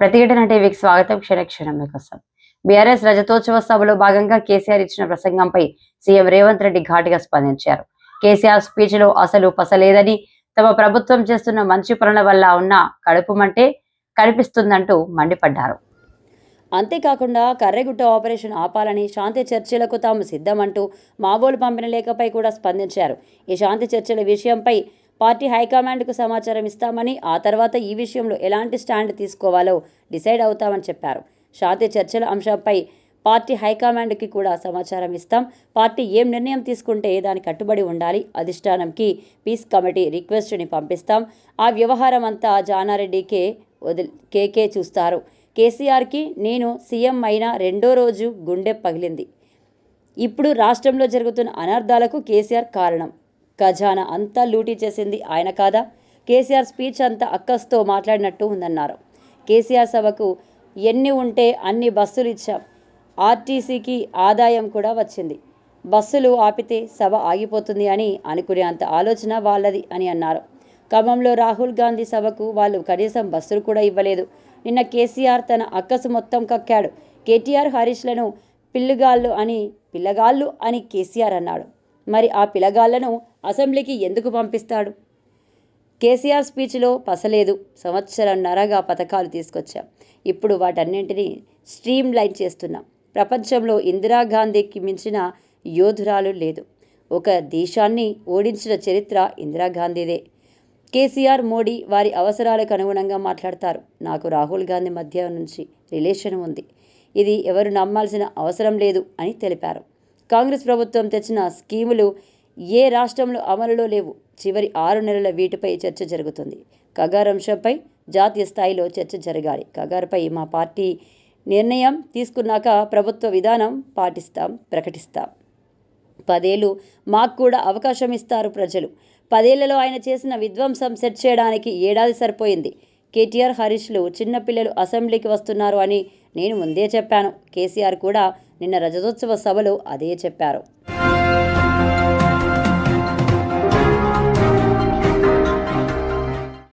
ప్రతిఘటన టీవీకి స్వాగతం క్షణ క్షణం కోసం బీఆర్ఎస్ రజతోత్సవ సభలో భాగంగా కేసీఆర్ ఇచ్చిన ప్రసంగంపై సీఎం రేవంత్ రెడ్డి ఘాటుగా స్పందించారు. కేసీఆర్ స్పీచ్లో అసలు పసలేదని తమ ప్రభుత్వం చేస్తున్న మంచి పనుల వల్ల ఉన్న కడుపు మంటే కనిపిస్తుందంటూ మండిపడ్డారు. అంతేకాకుండా కర్రెగుట్ట ఆపరేషన్ ఆపాలని శాంతి చర్చలకు తాము సిద్ధమంటూ మావోలు పంపిన లేఖపై కూడా స్పందించారు. ఈ శాంతి చర్చల విషయంపై పార్టీ హైకమాండ్కు సమాచారం ఇస్తామని ఆ తర్వాత ఈ విషయంలో ఎలాంటి స్టాండ్ తీసుకోవాలో డిసైడ్ అవుతామని చెప్పారు. శాంతి చర్చల అంశంపై పార్టీ హైకమాండ్కి కూడా సమాచారం ఇస్తాం. పార్టీ ఏం నిర్ణయం తీసుకుంటే దానికి కట్టుబడి ఉండాలి. అధిష్టానంకి పీస్ కమిటీ రిక్వెస్ట్ని పంపిస్తాం. ఆ వ్యవహారం అంతా జానారెడ్డికే వదిలి కేకే చూస్తారు. కేసీఆర్కి నేను సీఎం అయిన రెండో రోజు గుండె పగిలింది. ఇప్పుడు రాష్ట్రంలో జరుగుతున్న అనర్థాలకు కేసీఆర్ కారణం. ఖజానా అంతా లూటీ చేసింది ఆయన కాదా? కేసీఆర్ స్పీచ్ అంతా అక్కస్తో మాట్లాడినట్టు ఉందన్నారు. కేసీఆర్ సభకు ఎన్ని ఉంటే అన్ని బస్సులు ఇచ్చాం. ఆర్టీసీకి ఆదాయం కూడా వచ్చింది. బస్సులు ఆపితే సభ ఆగిపోతుంది అని అనుకునే అంత ఆలోచన వాళ్ళది అని అన్నారు. ఖమ్మంలో రాహుల్ గాంధీ సభకు వాళ్ళు కనీసం బస్సులు కూడా ఇవ్వలేదు. నిన్న కేసీఆర్ తన అక్కసు మొత్తం కక్కాడు. కేటీఆర్ హరీష్లను పిల్లగాళ్ళు అని పిల్లగాళ్ళు అని కేసీఆర్ అన్నాడు. మరి ఆ పిలగాళ్ళను అసెంబ్లీకి ఎందుకు పంపిస్తాడు? కేసీఆర్ స్పీచ్లో పసలేదు. సంవత్సరంన్నరగా పథకాలు తీసుకొచ్చాం. ఇప్పుడు వాటన్నింటినీ స్ట్రీమ్ లైన్ చేస్తున్నాం. ప్రపంచంలో ఇందిరాగాంధీకి మించిన యోధురాలు లేదు. ఒక దేశాన్ని ఓడించిన చరిత్ర ఇందిరాగాంధీదే కేసీఆర్ మోడీ వారి అవసరాలకు అనుగుణంగా మాట్లాడతారు. నాకు రాహుల్ గాంధీ మధ్య నుంచి రిలేషన్ ఉంది. ఇది ఎవరు నమ్మాల్సిన అవసరం లేదు అని తెలిపారు. కాంగ్రెస్ ప్రభుత్వం తెచ్చిన స్కీములు ఏ రాష్ట్రంలో అమలులో లేవు. చివరి ఆరు నెలల వీటిపై చర్చ జరుగుతుంది. కగార్ అంశంపై జాతీయ స్థాయిలో చర్చ జరగాలి. కగారుపై మా పార్టీ నిర్ణయం తీసుకున్నాక ప్రభుత్వ విధానం పాటిస్తాం ప్రకటిస్తాం. పదేళ్ళు మాకు కూడా అవకాశం ఇస్తారు ప్రజలు. పదేళ్ళలో ఆయన చేసిన విధ్వంసం సెట్ చేయడానికి ఏడాది సరిపోయింది. కేటీఆర్ హరీష్లు చిన్నపిల్లలు అసెంబ్లీకి వస్తున్నారు అని నేను ముందే చెప్పాను. కేసీఆర్ కూడా నిన్న రజతోత్సవ సభలో అదే చెప్పారు.